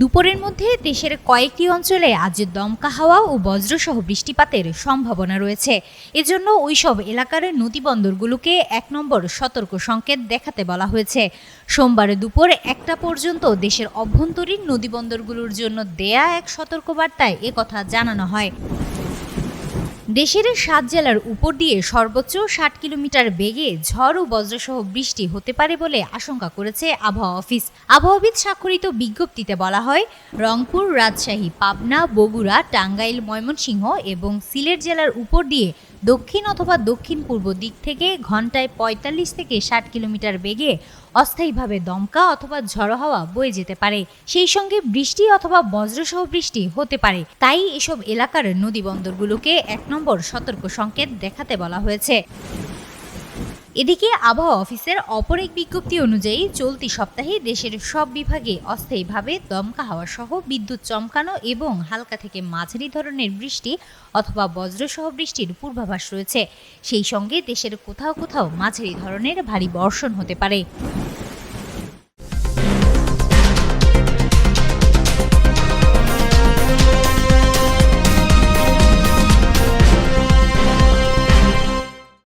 দুপুরের মধ্যে দেশের কয়েকটি অঞ্চলে আজ দমকা হাওয়া ও বজ্রসহ বৃষ্টিপাতের সম্ভাবনা রয়েছে। এজন্য ওইসব এলাকার নদীবন্দরগুলোকে এক নম্বর সতর্ক সংকেত দেখাতে বলা হয়েছে। সোমবার দুপুর একটা পর্যন্ত দেশের অভ্যন্তরীণ নদীবন্দরগুলোর জন্য দেয়া এক সতর্কবার্তায় একথা জানানো হয়। দেশের সাত জেলার উপর দিয়ে সর্বোচ্চ ষাট কিলোমিটার বেগে ঝড় ও বজ্রসহ বৃষ্টি হতে পারে বলে আশঙ্কা করেছে আবহাওয়া অফিস। আবহাওয়াবিদ স্বাক্ষরিত বিজ্ঞপ্তিতে বলা হয়, রংপুর, রাজশাহী, পাবনা, বগুড়া, টাঙ্গাইল, ময়মনসিংহ এবং সিলেট জেলার উপর দিয়ে দক্ষিণ অথবা দক্ষিণ পূর্ব দিক থেকে ঘন্টায় পঁয়তাল্লিশ থেকে ষাট কিলোমিটার বেগে অস্থায়ীভাবে দমকা অথবা ঝড়ো হাওয়া বয়ে যেতে পারে। সেই সঙ্গে বৃষ্টি অথবা বজ্রসহ বৃষ্টি হতে পারে। তাই এসব এলাকার নদীবন্দরগুলোকে এক নম্বর সতর্ক সংকেত দেখাতে বলা হয়েছে। এদিকে আবহাওয়া অফিসের অপর এক বিজ্ঞপ্তি অনুযায়ী চলতি সপ্তাহে দেশের সব বিভাগে অস্থায়ীভাবে দমকা হাওয়া সহ বিদ্যুৎ চমকানো এবং হালকা থেকে মাঝারি ধরনের বৃষ্টি অথবা বজ্রসহ বৃষ্টির পূর্বাভাস রয়েছে। সেই সঙ্গে দেশের কোথাও কোথাও মাঝারি ধরনের ভারী বর্ষণ হতে পারে।